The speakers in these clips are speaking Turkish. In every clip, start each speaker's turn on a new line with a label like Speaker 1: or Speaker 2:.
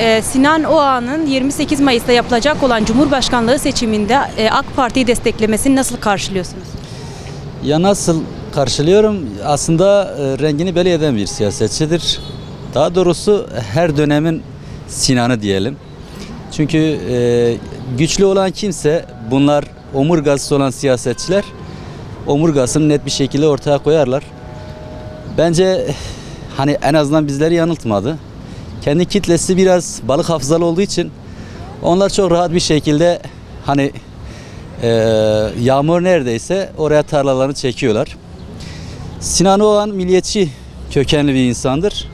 Speaker 1: e, Sinan Oğan'ın 28 Mayıs'ta yapılacak olan Cumhurbaşkanlığı seçiminde e, AK Parti'yi desteklemesini nasıl karşılıyorsunuz?
Speaker 2: Ya nasıl karşılıyorum? Aslında e, rengini belli eden bir siyasetçidir. Daha doğrusu her dönemin Sinan'ı diyelim. Çünkü e, güçlü olan kimse bunlar omurgası olan siyasetçiler omurgasını net bir şekilde ortaya koyarlar. Bence hani en azından bizleri yanıltmadı. Kendi kitlesi biraz balık hafızalı olduğu için onlar çok rahat bir şekilde hani ee, yağmur neredeyse oraya tarlalarını çekiyorlar. Sinan Oğan milliyetçi kökenli bir insandır.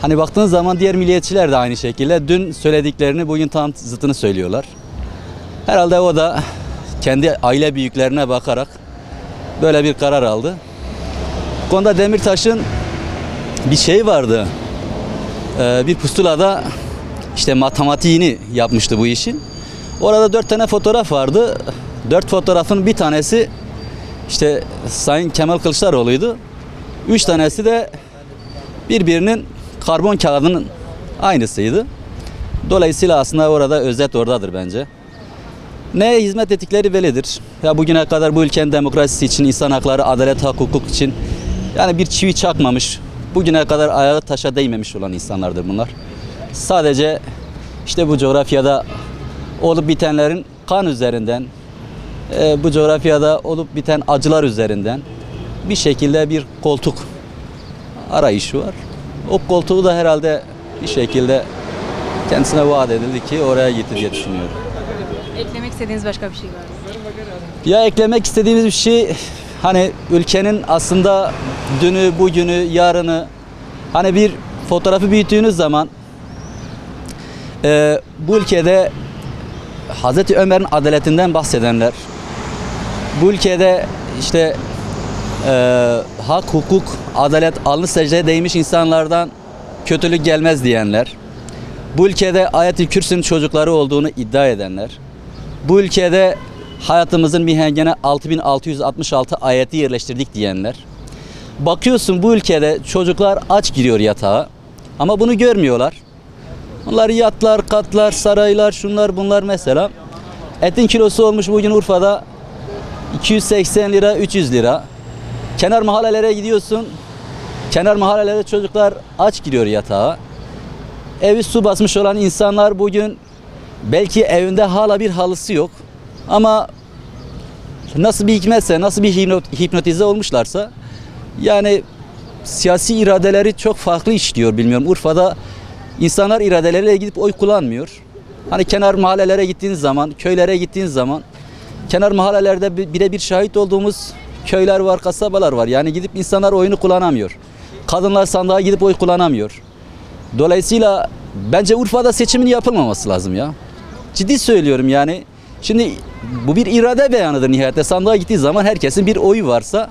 Speaker 2: Hani baktığınız zaman diğer milliyetçiler de aynı şekilde dün söylediklerini bugün tam zıtını söylüyorlar. Herhalde o da kendi aile büyüklerine bakarak böyle bir karar aldı. Bu konuda Demirtaş'ın bir şey vardı. Ee, bir pusulada işte matematiğini yapmıştı bu işin. Orada dört tane fotoğraf vardı. Dört fotoğrafın bir tanesi işte Sayın Kemal Kılıçdaroğlu'ydu. Üç tanesi de birbirinin karbon kağıdının aynısıydı. Dolayısıyla aslında orada özet oradadır bence. Neye hizmet ettikleri bellidir. Ya bugüne kadar bu ülkenin demokrasisi için, insan hakları, adalet, hukuk için yani bir çivi çakmamış, bugüne kadar ayağı taşa değmemiş olan insanlardır bunlar. Sadece işte bu coğrafyada olup bitenlerin kan üzerinden, e, bu coğrafyada olup biten acılar üzerinden bir şekilde bir koltuk arayışı var. O koltuğu da herhalde bir şekilde kendisine vaat edildi ki oraya gitti diye düşünüyorum.
Speaker 1: Eklemek istediğiniz başka bir şey var mı?
Speaker 2: Ya eklemek istediğimiz bir şey hani ülkenin aslında dünü, bugünü, yarını hani bir fotoğrafı büyüttüğünüz zaman e, bu ülkede Hazreti Ömer'in adaletinden bahsedenler, bu ülkede işte e, hak, hukuk, adalet, alnı secdeye değmiş insanlardan kötülük gelmez diyenler, bu ülkede ayet-i kürsünün çocukları olduğunu iddia edenler, bu ülkede hayatımızın mihengene 6666 ayeti yerleştirdik diyenler, bakıyorsun bu ülkede çocuklar aç giriyor yatağa ama bunu görmüyorlar. Onlar yatlar, katlar, saraylar, şunlar bunlar mesela. Etin kilosu olmuş bugün Urfa'da 280 lira, 300 lira. Kenar mahallelere gidiyorsun. Kenar mahallelerde çocuklar aç giriyor yatağa. Evi su basmış olan insanlar bugün belki evinde hala bir halısı yok. Ama nasıl bir hikmetse, nasıl bir hipnot- hipnotize olmuşlarsa yani siyasi iradeleri çok farklı işliyor bilmiyorum. Urfa'da insanlar iradeleriyle gidip oy kullanmıyor. Hani kenar mahallelere gittiğiniz zaman, köylere gittiğiniz zaman kenar mahallelerde bi- birebir şahit olduğumuz köyler var, kasabalar var. Yani gidip insanlar oyunu kullanamıyor. Kadınlar sandığa gidip oy kullanamıyor. Dolayısıyla bence Urfa'da seçimin yapılmaması lazım ya. Ciddi söylüyorum yani. Şimdi bu bir irade beyanıdır nihayette. Sandığa gittiği zaman herkesin bir oyu varsa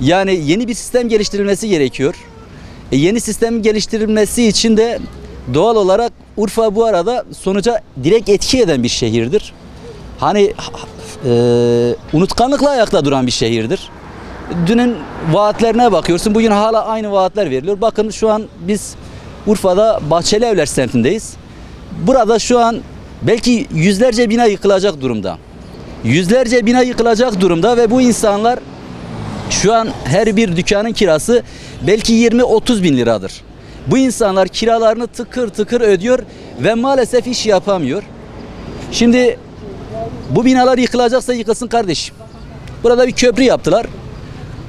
Speaker 2: yani yeni bir sistem geliştirilmesi gerekiyor. E, yeni sistem geliştirilmesi için de doğal olarak Urfa bu arada sonuca direkt etki eden bir şehirdir. Hani e, unutkanlıkla ayakta duran bir şehirdir. Dünün vaatlerine bakıyorsun. Bugün hala aynı vaatler veriliyor. Bakın şu an biz Urfa'da Bahçeli Evler semtindeyiz. Burada şu an belki yüzlerce bina yıkılacak durumda. Yüzlerce bina yıkılacak durumda ve bu insanlar şu an her bir dükkanın kirası belki 20-30 bin liradır. Bu insanlar kiralarını tıkır tıkır ödüyor ve maalesef iş yapamıyor. Şimdi bu binalar yıkılacaksa yıkılsın kardeşim. Burada bir köprü yaptılar.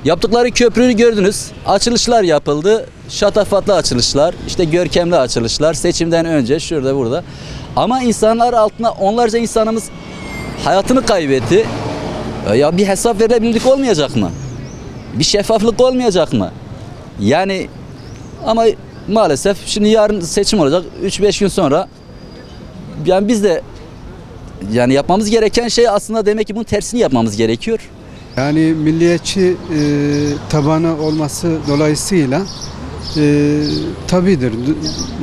Speaker 2: Yaptıkları köprüyü gördünüz. Açılışlar yapıldı. Şatafatlı açılışlar, işte görkemli açılışlar. Seçimden önce şurada burada. Ama insanlar altına onlarca insanımız hayatını kaybetti. E Ya bir hesap verebilirlik olmayacak mı? Bir şeffaflık olmayacak mı? Yani ama maalesef şimdi yarın seçim olacak. 3-5 gün sonra yani biz de yani yapmamız gereken şey aslında demek ki bunun tersini yapmamız gerekiyor.
Speaker 3: Yani milliyetçi e, tabanı olması dolayısıyla e, tabidir,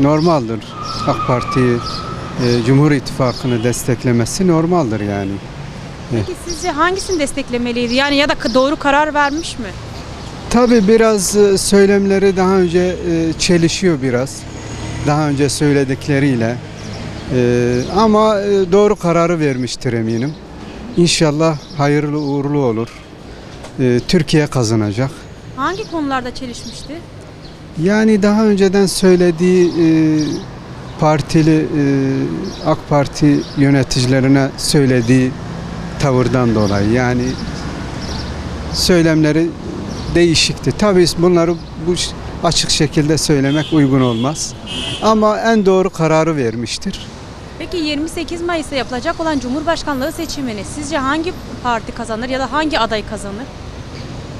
Speaker 3: normaldir. AK Parti'yi, e, Cumhur İttifakı'nı desteklemesi normaldir yani.
Speaker 1: Peki sizce hangisini desteklemeliydi? Yani ya da doğru karar vermiş mi?
Speaker 3: Tabi biraz e, söylemleri daha önce e, çelişiyor biraz. daha önce söyledikleriyle e, ama e, doğru kararı vermiştir eminim. İnşallah hayırlı uğurlu olur. E, Türkiye kazanacak.
Speaker 1: Hangi konularda çelişmişti?
Speaker 3: Yani daha önceden söylediği e, partili e, AK Parti yöneticilerine söylediği tavırdan dolayı yani söylemleri değişikti. Tabii bunları bu açık şekilde söylemek uygun olmaz. Ama en doğru kararı vermiştir.
Speaker 1: Peki 28 Mayıs'ta yapılacak olan Cumhurbaşkanlığı seçimini sizce hangi parti kazanır ya da hangi aday kazanır?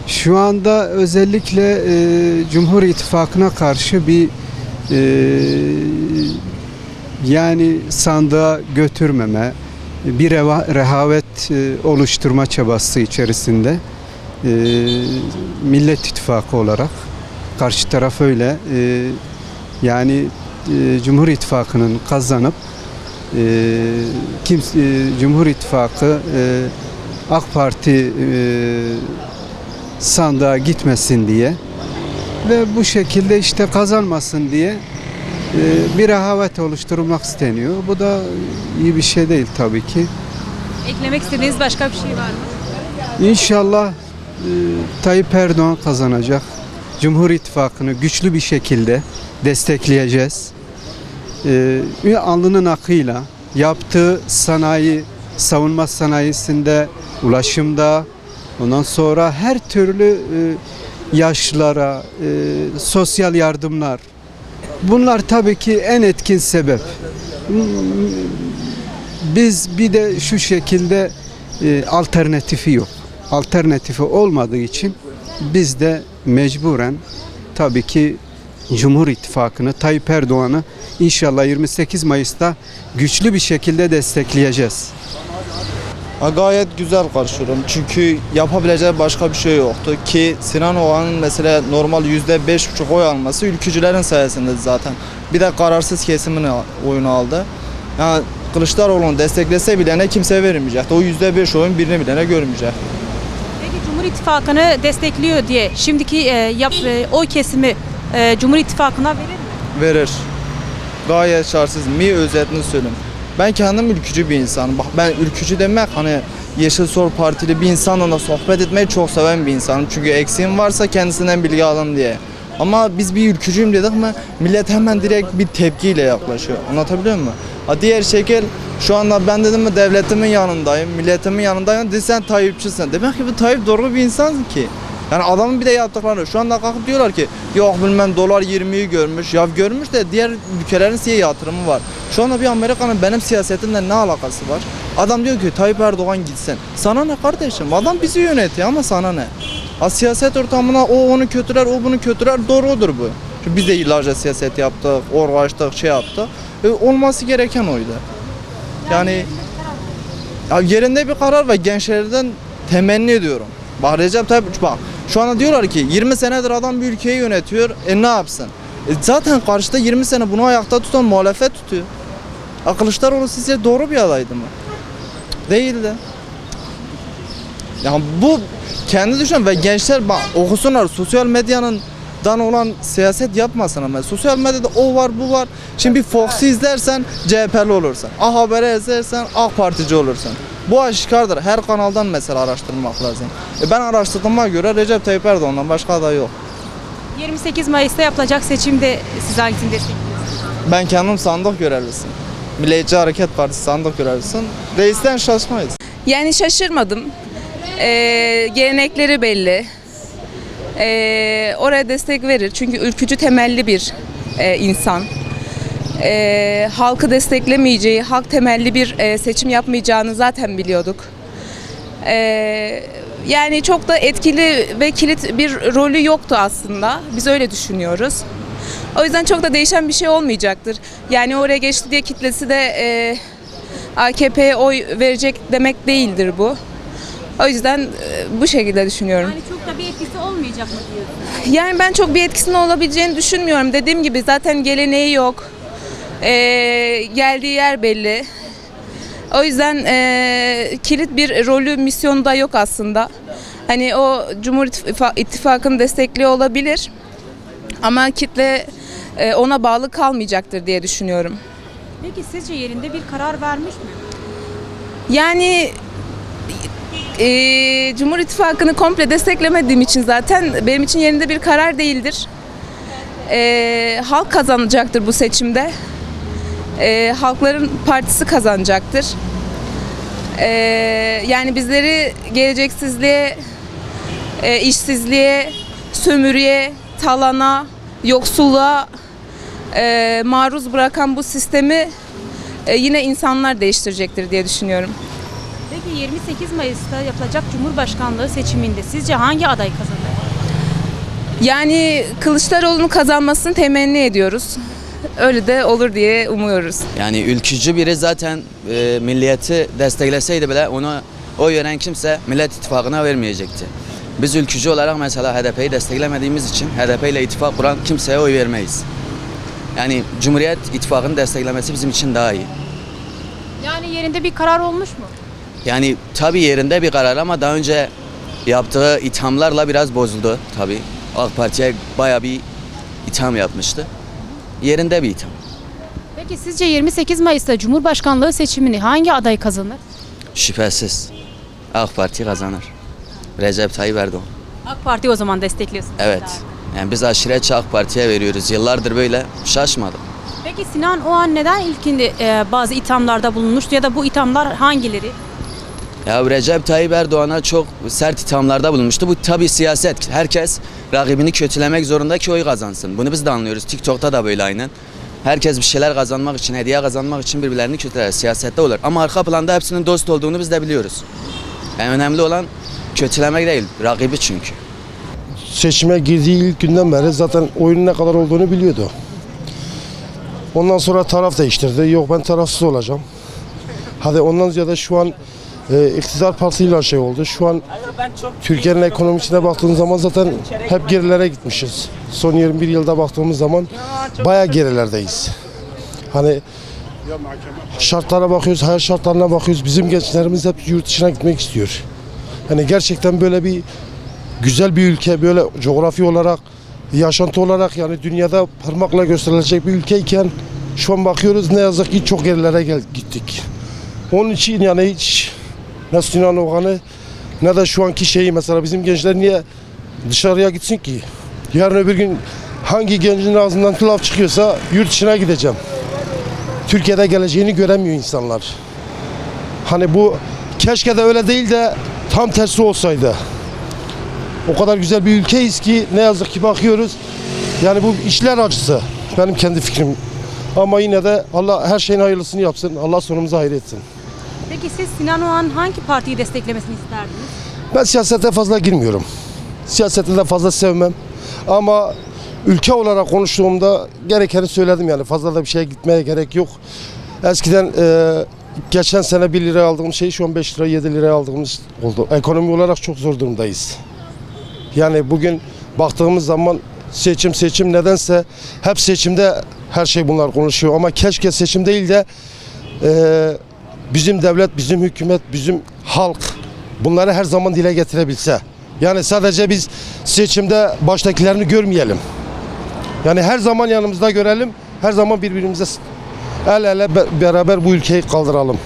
Speaker 3: Şu anda özellikle e, Cumhur İttifakı'na karşı bir e, yani sandığa götürmeme, bir reva- rehavet e, oluşturma çabası içerisinde e, Millet İttifakı olarak karşı taraf öyle e, yani Cumhur İttifakı'nın kazanıp kim, Cumhur İttifakı AK Parti sandığa gitmesin diye ve bu şekilde işte kazanmasın diye bir rehavet oluşturulmak isteniyor. Bu da iyi bir şey değil tabii ki.
Speaker 1: Eklemek istediğiniz başka bir şey var mı?
Speaker 3: İnşallah e, Tayyip Erdoğan kazanacak. Cumhur İttifakı'nı güçlü bir şekilde destekleyeceğiz. E, alnının akıyla yaptığı sanayi, savunma sanayisinde, ulaşımda, ondan sonra her türlü e, yaşlılara, e, sosyal yardımlar. Bunlar tabii ki en etkin sebep. Biz bir de şu şekilde e, alternatifi yok. Alternatifi olmadığı için biz de mecburen tabii ki Cumhur İttifakı'nı, Tayyip Erdoğan'ı inşallah 28 Mayıs'ta güçlü bir şekilde destekleyeceğiz.
Speaker 4: Ha, gayet güzel karşılıyorum çünkü yapabileceği başka bir şey yoktu ki Sinan Oğan'ın mesela normal yüzde beş buçuk oy alması ülkücülerin sayesinde zaten. Bir de kararsız kesimin oyunu aldı. Yani Kılıçdaroğlu'nu desteklese bile ne kimse vermeyecekti. O yüzde beş oyun birini bile ne görmeyecek.
Speaker 1: Peki Cumhur İttifakı'nı destekliyor diye şimdiki e, yap, e, oy kesimi e, Cumhur İttifakı'na verir mi?
Speaker 4: Verir. Gayet şartsız. Mi özetini söyleyeyim. Ben kendim ülkücü bir insanım. Bak ben ülkücü demek hani Yeşil Sol Partili bir insanla sohbet etmeyi çok seven bir insanım. Çünkü eksiğim varsa kendisinden bilgi alın diye. Ama biz bir ülkücüyüm dedik mi millet hemen direkt bir tepkiyle yaklaşıyor. Anlatabiliyor muyum? Ha diğer şekil şu anda ben dedim mi devletimin yanındayım, milletimin yanındayım. Dedi sen Tayyipçisin. Demek ki bu Tayyip doğru bir insan ki. Yani adamın bir de yaptıklarını şu anda kalkıp diyorlar ki yok bilmem dolar 20'yi görmüş. Ya görmüş de diğer ülkelerin size yatırımı var. Şu anda bir Amerika'nın benim siyasetimle ne alakası var? Adam diyor ki Tayyip Erdoğan gitsin. Sana ne kardeşim? Adam bizi yönetiyor ama sana ne? Ha, siyaset ortamına o onu kötüler, o bunu kötüler doğrudur bu. Çünkü biz de yıllarca siyaset yaptık, uğraştık, şey yaptık. E, olması gereken oydu. Yani ya yerinde bir karar ve gençlerden temenni ediyorum. Bak Recep Tayyip bak şu anda diyorlar ki 20 senedir adam bir ülkeyi yönetiyor. E ne yapsın? E zaten karşıda 20 sene bunu ayakta tutan muhalefet tutuyor. Ha, Kılıçdaroğlu sizce doğru bir adaydı mı? Değildi. Yani bu kendi düşün ve gençler bak okusunlar sosyal medyanın dan olan siyaset yapmasın ama sosyal medyada o var bu var. Şimdi bir Fox'u izlersen CHP'li olursun. A Haber'i izlersen AK Partici olursun. Bu aşikardır. Her kanaldan mesela araştırmak lazım. E ben araştırdığıma göre Recep Tayyip Erdoğan'dan başka aday yok.
Speaker 1: 28 Mayıs'ta yapılacak seçimde siz hangisini destekliyorsunuz?
Speaker 4: Ben kendim sandık görevlisiyim. Milliyetçi Hareket Partisi sandık görevlisiyim. Reisten şaşmayız.
Speaker 5: Yani şaşırmadım. Ee, gelenekleri belli. Ee, oraya destek verir. Çünkü ülkücü temelli bir e, insan. Ee, halkı desteklemeyeceği, halk temelli bir e, seçim yapmayacağını zaten biliyorduk. Ee, yani çok da etkili ve kilit bir rolü yoktu aslında. Biz öyle düşünüyoruz. O yüzden çok da değişen bir şey olmayacaktır. Yani oraya geçti diye kitlesi de e, AKP'ye oy verecek demek değildir bu. O yüzden e, bu şekilde düşünüyorum.
Speaker 1: Yani çok da bir etkisi olmayacak mı diyorsunuz?
Speaker 5: Yani ben çok bir etkisinin olabileceğini düşünmüyorum. Dediğim gibi zaten geleneği yok. Ee, geldiği yer belli. O yüzden e, kilit bir rolü, misyonu da yok aslında. Hani o Cumhur İttifa- İttifakı'nı destekliyor olabilir. Ama kitle e, ona bağlı kalmayacaktır diye düşünüyorum.
Speaker 1: Peki sizce yerinde bir karar vermiş mi?
Speaker 5: Yani e, Cumhur İttifakı'nı komple desteklemediğim için zaten benim için yerinde bir karar değildir. E, halk kazanacaktır bu seçimde. E, halkların partisi kazanacaktır. E, yani bizleri geleceksizliğe, e, işsizliğe, sömürüye, talana, yoksulluğa e, maruz bırakan bu sistemi e, yine insanlar değiştirecektir diye düşünüyorum.
Speaker 1: Peki 28 Mayıs'ta yapılacak Cumhurbaşkanlığı seçiminde sizce hangi aday kazanır?
Speaker 5: Yani Kılıçdaroğlu'nun kazanmasını temenni ediyoruz. Öyle de olur diye umuyoruz.
Speaker 6: Yani ülkücü biri zaten e, milliyeti destekleseydi bile onu oy veren kimse Millet İttifakı'na vermeyecekti. Biz ülkücü olarak mesela HDP'yi desteklemediğimiz için HDP ile ittifak kuran kimseye oy vermeyiz. Yani Cumhuriyet İttifakı'nı desteklemesi bizim için daha iyi.
Speaker 1: Yani yerinde bir karar olmuş mu?
Speaker 6: Yani tabii yerinde bir karar ama daha önce yaptığı ithamlarla biraz bozuldu tabii. AK Parti'ye baya bir itham yapmıştı. Yerinde bir itham.
Speaker 1: Peki sizce 28 Mayıs'ta Cumhurbaşkanlığı seçimini hangi aday kazanır?
Speaker 6: Şüphesiz AK Parti kazanır. Recep Tayyip Erdoğan.
Speaker 1: AK Parti o zaman destekliyorsunuz.
Speaker 6: Evet. Yani biz aşiretçe AK Parti'ye veriyoruz. Yıllardır böyle şaşmadım.
Speaker 1: Peki Sinan Oğan neden ilkinde e, bazı ithamlarda bulunmuştu ya da bu ithamlar hangileri?
Speaker 6: Ya Recep Tayyip Erdoğan'a çok sert ithamlarda bulunmuştu. Bu tabii siyaset. Herkes rakibini kötülemek zorunda ki oy kazansın. Bunu biz de anlıyoruz. TikTok'ta da böyle aynen. Herkes bir şeyler kazanmak için, hediye kazanmak için birbirlerini kötüler. Siyasette olur. Ama arka planda hepsinin dost olduğunu biz de biliyoruz. Yani önemli olan kötülemek değil, rakibi çünkü.
Speaker 7: seçime girdiği ilk günden beri zaten oyunun ne kadar olduğunu biliyordu. Ondan sonra taraf değiştirdi. Yok ben tarafsız olacağım. Hadi ondan ziyade şu an e, iktidar partisiyle şey oldu. Şu an Türkiye'nin ekonomisine baktığımız zaman zaten hep gerilere gitmişiz. Son 21 yılda baktığımız zaman bayağı gerilerdeyiz. Hani şartlara bakıyoruz, hayat şartlarına bakıyoruz. Bizim gençlerimiz hep yurt dışına gitmek istiyor. Hani gerçekten böyle bir güzel bir ülke böyle coğrafi olarak yaşantı olarak yani dünyada parmakla gösterilecek bir ülkeyken şu an bakıyoruz ne yazık ki çok gerilere gel gittik. Onun için yani hiç ne Sinan Oğan'ı ne de şu anki şeyi mesela bizim gençler niye dışarıya gitsin ki? Yarın öbür gün hangi gencin ağzından laf çıkıyorsa yurt dışına gideceğim. Türkiye'de geleceğini göremiyor insanlar. Hani bu keşke de öyle değil de tam tersi olsaydı. O kadar güzel bir ülkeyiz ki ne yazık ki bakıyoruz. Yani bu işler acısı. Benim kendi fikrim. Ama yine de Allah her şeyin hayırlısını yapsın. Allah sonumuzu hayır etsin.
Speaker 1: Peki siz Sinan Oğan hangi partiyi desteklemesini isterdiniz?
Speaker 7: Ben siyasete fazla girmiyorum. Siyaseti de fazla sevmem. Ama ülke olarak konuştuğumda gerekeni söyledim yani. Fazla da bir şeye gitmeye gerek yok. Eskiden e, geçen sene 1 liraya aldığımız şey şu an 5 lira 7 liraya aldığımız oldu. Ekonomi olarak çok zor durumdayız. Yani bugün baktığımız zaman seçim seçim nedense hep seçimde her şey bunlar konuşuyor ama keşke seçim değil de e, bizim devlet, bizim hükümet, bizim halk bunları her zaman dile getirebilse. Yani sadece biz seçimde baştakilerini görmeyelim. Yani her zaman yanımızda görelim, her zaman birbirimize el ele be- beraber bu ülkeyi kaldıralım.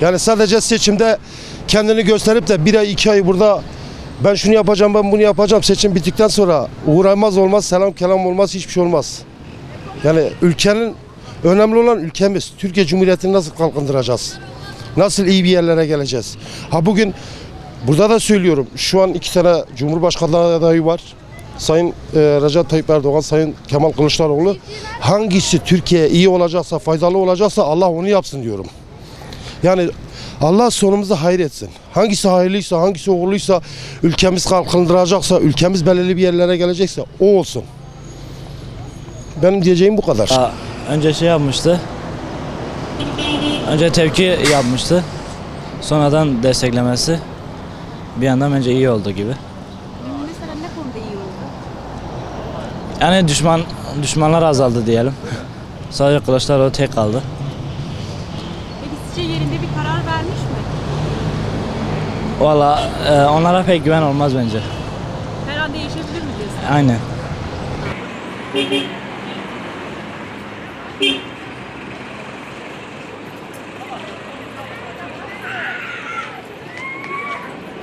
Speaker 7: Yani sadece seçimde kendini gösterip de bir ay iki ay burada ben şunu yapacağım ben bunu yapacağım seçim bittikten sonra uğramaz olmaz selam kelam olmaz hiçbir şey olmaz. Yani ülkenin önemli olan ülkemiz Türkiye Cumhuriyeti'ni nasıl kalkındıracağız? Nasıl iyi bir yerlere geleceğiz? Ha bugün burada da söylüyorum şu an iki tane Cumhurbaşkanlığı adayı var. Sayın e, Recep Tayyip Erdoğan, Sayın Kemal Kılıçdaroğlu hangisi Türkiye'ye iyi olacaksa, faydalı olacaksa Allah onu yapsın diyorum. Yani Allah sonumuzu hayır etsin. Hangisi hayırlıysa, hangisi uğurluysa, ülkemiz kalkındıracaksa, ülkemiz belirli bir yerlere gelecekse o olsun. Benim diyeceğim bu kadar.
Speaker 8: Aa, önce şey yapmıştı. Önce tepki yapmıştı. Sonradan desteklemesi bir yandan bence iyi oldu gibi.
Speaker 1: Mesela ne konuda iyi oldu?
Speaker 8: Yani düşman düşmanlar azaldı diyelim. Sadece Kılıçdaroğlu tek kaldı.
Speaker 1: Peki sizce yerinde bir karar vermiş mi?
Speaker 8: Valla e, onlara pek güven olmaz bence.
Speaker 1: Her an değişebilir mi diyorsun?
Speaker 8: Aynen.